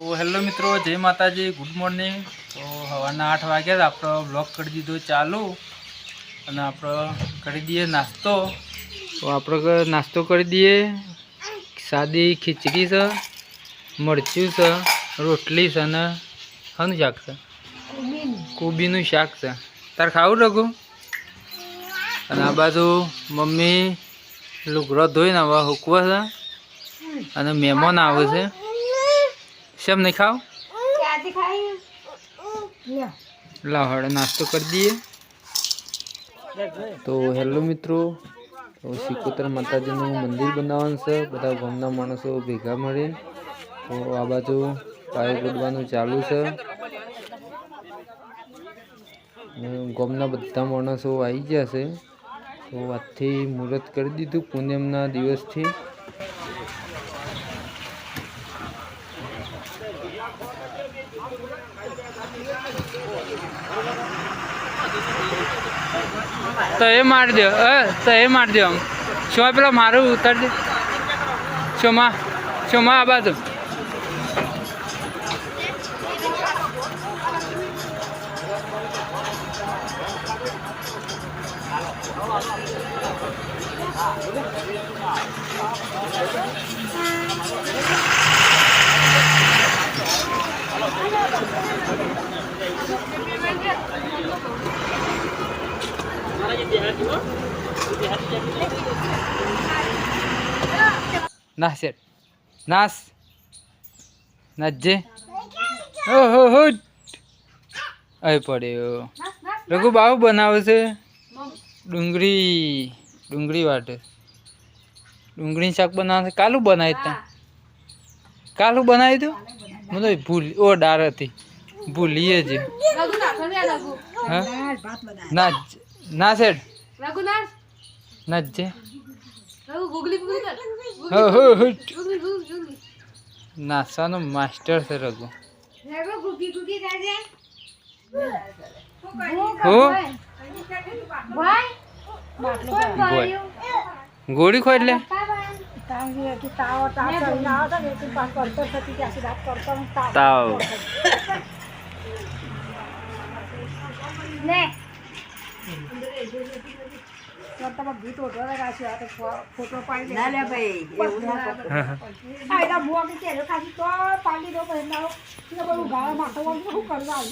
તો હેલો મિત્રો, જય માતાજી, ગુડ મોર્નિંગ. તો સવારના આઠ વાગ્યા આપણો બ્લોગ કરી દીધો ચાલુ અને આપણો કરી દઈએ નાસ્તો. તો આપણે નાસ્તો કરી દઈએ. સાદી ખીચડી છે, મરચું છે, રોટલી છે અને શાનું શાક છે. કોબીનું શાક છે. તાર ખાવું રઘુ? અને આ બાજુ મમ્મી લુગડો ધોઈને હવે હુકવા છે. અને મહેમાન આવે છે. શેમ નહીં ખાવ? લાવ હવે નાસ્તો કરી દઈએ. તો હેલો મિત્રો તો સિકોતર માતાજીનું મંદિર બનાવવાનું છે. બધા ગામના માણસો ભેગા મળીને. તો આ બાજુ પાયો ગોડવાનું ચાલુ છે. ગામના બધા માણસો આવી ગયા છે. તો આજથી મુહૂર્ત કરી દીધું પૂનમના દિવસથી. તો એ મારી દો એ, તો એ મારી દો આમ. પેલા મારું ઉતાર દે? શોમાં શોમાં આ બાજુ? નાસ શેઠ નાસ નાચજે ઓહો હો અહીં પડ્યો. રઘુ બાવ બનાવે છે. ડુંગળી. ડુંગળી વાટે. ડુંગળી શાક બનાવે છે. કાલું બનાવી તા. કાલું બનાવી તું? હું તો ભૂલ. ઓ ડાર હતી. ભૂલીએ જ. હા? નાચ ના શેઠ હો હો હો નાસાનો માસ્ટર છે રઘુ. ગોળી ખો એટલે તાવ ફોટો પાડી ના લે ભાઈ એવું ના. આ એના બુઆ કે ઘેરે ખાધી તો પાડી દો ભાઈ ના બધું ગાળા માટો શું કરવા